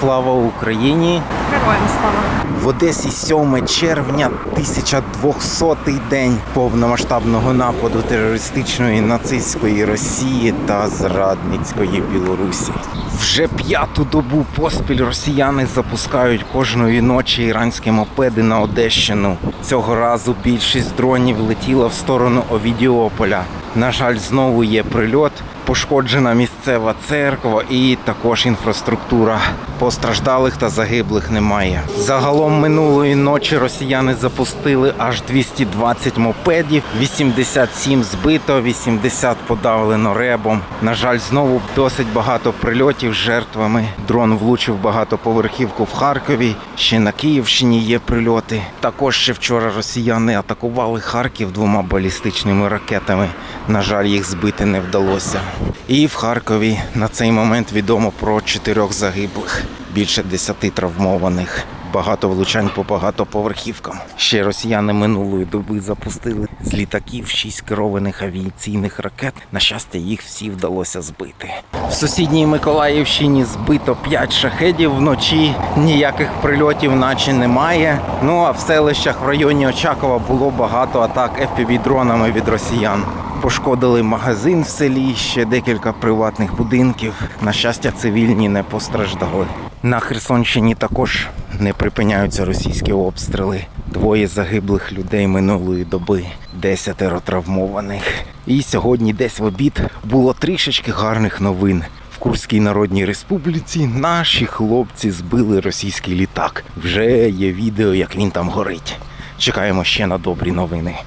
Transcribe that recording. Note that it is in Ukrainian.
Слава Україні! Героям слава. В Одесі 7 червня 1200 день повномасштабного нападу терористичної нацистської Росії та зрадницької Білорусі. Вже п'яту добу поспіль росіяни запускають кожної ночі іранські мопеди на Одещину. Цього разу більшість дронів летіла в сторону Овідіополя. На жаль, знову є прильот. Пошкоджена місцева церква і також інфраструктура. Постраждалих та загиблих немає. Загалом минулої ночі росіяни запустили аж 220 мопедів, 87 збито, 80 подавлено ребом. На жаль, знову досить багато прильотів з жертвами. Дрон влучив багатоповерхівку в Харкові. Ще на Київщині є прильоти. Також ще вчора росіяни атакували Харків двома балістичними ракетами. На жаль, їх збити не вдалося. І в Харкові на цей момент відомо про чотирьох загиблих, більше десяти травмованих. Багато влучань по багатоповерхівкам. Ще росіяни минулої доби запустили з літаків шість керованих авіаційних ракет. На щастя, їх всі вдалося збити. В сусідній Миколаївщині збито 5 шахедів вночі. Ніяких прильотів, наче немає. Ну а в селищах в районі Очакова було багато атак fpv дронами від росіян. Пошкодили магазин в селі, ще декілька приватних будинків. На щастя, цивільні не постраждали. На Херсонщині також не припиняються російські обстріли. Двоє загиблих людей минулої доби, десятеро травмованих. І сьогодні, десь в обід, було трішечки гарних новин. В Курській Народній Республіці наші хлопці збили російський літак. Вже є відео, як він там горить. Чекаємо ще на добрі новини.